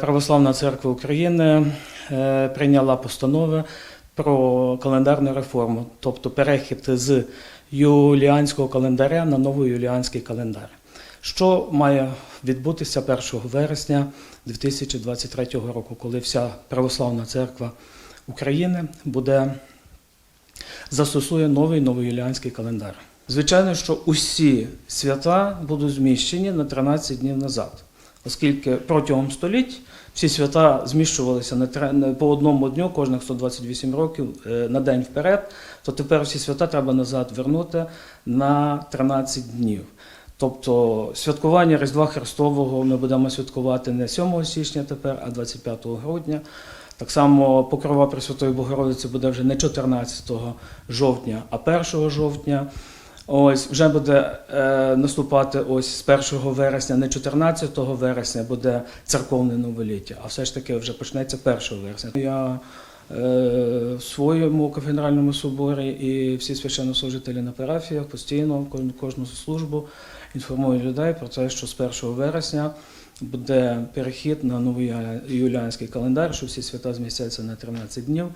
Православна церква України е, прийняла постанови про календарну реформу, тобто перехід з юліанського календаря на новий юліанський календар, що має відбутися 1 вересня 2023 року, коли вся православна церква України буде застосує новий новоюліанський календар. Звичайно, що усі свята будуть зміщені на 13 днів назад, оскільки протягом століть всі свята зміщувалися на по одному дню кожних 128 років е, на день вперед, то тепер всі свята треба назад вернути на 13 днів. Тобто святкування Різдва Христового ми будемо святкувати не 7 січня тепер, а 25 грудня. Так само Покрова Пресвятої Богородиці буде вже не 14 жовтня, а 1 жовтня. Ось вже буде е, наступати ось з 1 вересня, не 14 вересня буде церковне новоліття, а все ж таки вже почнеться 1 вересня. Я е, в своєму кафедральному соборі і всі священнослужителі на парафіях постійно кожну, кожну службу інформують людей про те, що з 1 вересня буде перехід на новий юліанський календар, що всі свята змістяться на 13 днів.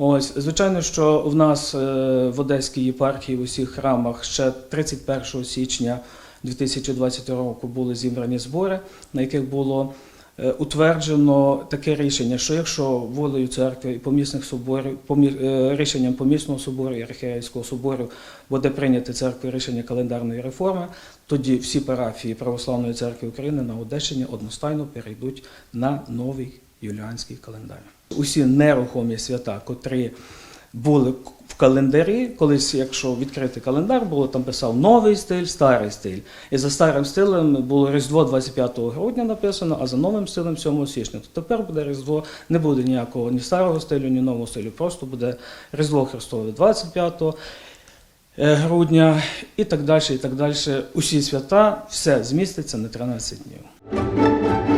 Ось, звичайно, що в нас е, в Одеській єпархії в усіх храмах ще 31 січня 2020 року були зібрані збори, на яких було е, утверджено таке рішення, що якщо волею церкви і помісних соборів, помі- е, рішенням помісного собору і архієрейського собору буде прийняти церквою рішення календарної реформи, тоді всі парафії Православної церкви України на Одещині одностайно перейдуть на новий юліанський календар. Усі нерухомі свята, котрі були в календарі, колись, якщо відкрити календар, було там писав новий стиль, старий стиль. І за старим стилем було Різдво 25 грудня написано, а за новим стилем 7 січня. То тепер буде Різдво, не буде ніякого ні старого стилю, ні нового стилю. Просто буде Різдво Христове 25 е, грудня і так далі. І так далі. Усі свята, все зміститься на 13 днів.